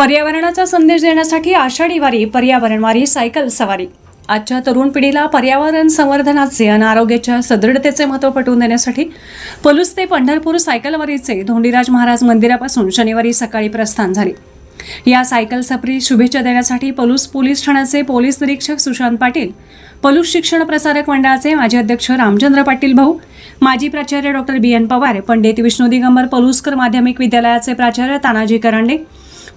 पर्यावरणाचा संदेश देण्यासाठी आषाढी वारी पर्यावरण वारी सायकल सवारी. आजच्या तरुण पिढीला पर्यावरण संवर्धनाचे आणि आरोग्याच्या सदृढतेचे महत्त्व पटवून देण्यासाठी पलूस ते पंढरपूर सायकल वारीचे धोंडीराज महाराज मंदिरापासून शनिवारी सकाळी प्रस्थान झाले. या सायकल सफरी शुभेच्छा देण्यासाठी पलूस पोलीस ठाण्याचे पोलीस निरीक्षक सुशांत पाटील पलूस शिक्षण प्रसारक मंडळाचे माजी अध्यक्ष रामचंद्र पाटील भाऊ माजी प्राचार्य doctor B N Pawar Pandit Vishnu Digambar Paluskar माध्यमिक विद्यालयाचे प्राचार्य तानाजी करांडे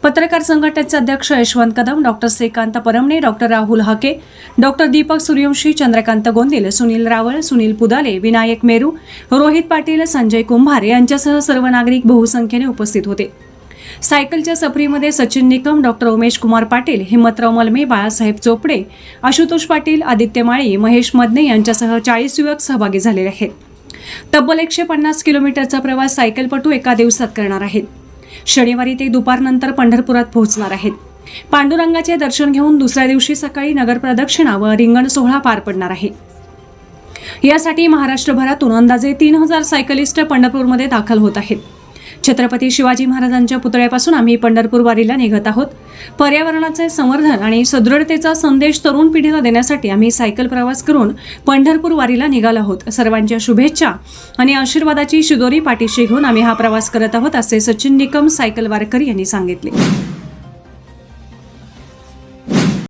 पत्रकार संघटनेचे अध्यक्ष Yashwant Kadam doctor Shrikant Parmane doctor Rahul Hake doctor Deepak Suryavanshi Chandrakant Gondil Sunil Rawal Sunil Pudale Vinayak Meru Rohit Patil Sanjay Kumbhar यांच्यासह सर्व नागरिक बहुसंख्येने उपस्थित होते. सायकलच्या सफरीमध्ये सचिन निकम डॉक्टर उमेश कुमार पाटील हिमतराव मलमे बाळासाहेब चोपडे आशुतोष पाटील आदित्य माळी महेश मदने यांच्यासह चाळीस युवक सहभागी झालेले आहेत. तब्बल एकशे पन्नास किलोमीटरचा प्रवास सायकलपटू एका दिवसात करणार आहेत. शनिवारी ते दुपारनंतर पंढरपुरात पोहोचणार आहेत. पांडुरंगाचे दर्शन घेऊन दुसऱ्या दिवशी सकाळी नगर प्रदक्षिणा व रिंगण सोहळा पार पडणार आहे. यासाठी महाराष्ट्रभरातून अंदाजे तीन हजार सायकलिस्ट पंढरपूरमध्ये दाखल होत आहेत. छत्रपती शिवाजी महाराजांच्या पुतळ्यापासून आम्ही पंढरपूर वारीला निघत आहोत. पर्यावरणाचे संवर्धन आणि सदृढतेचा संदेश तरुण पिढीला देण्यासाठी आम्ही सायकल प्रवास करून पंढरपूर वारीला निघालो आहोत. सर्वांच्या शुभेच्छा आणि आशीर्वादाची शिदोरी पाठीशी घेऊन आम्ही हा प्रवास करत आहोत असे सचिन निकम सायकल वारकरी यांनी सांगितले.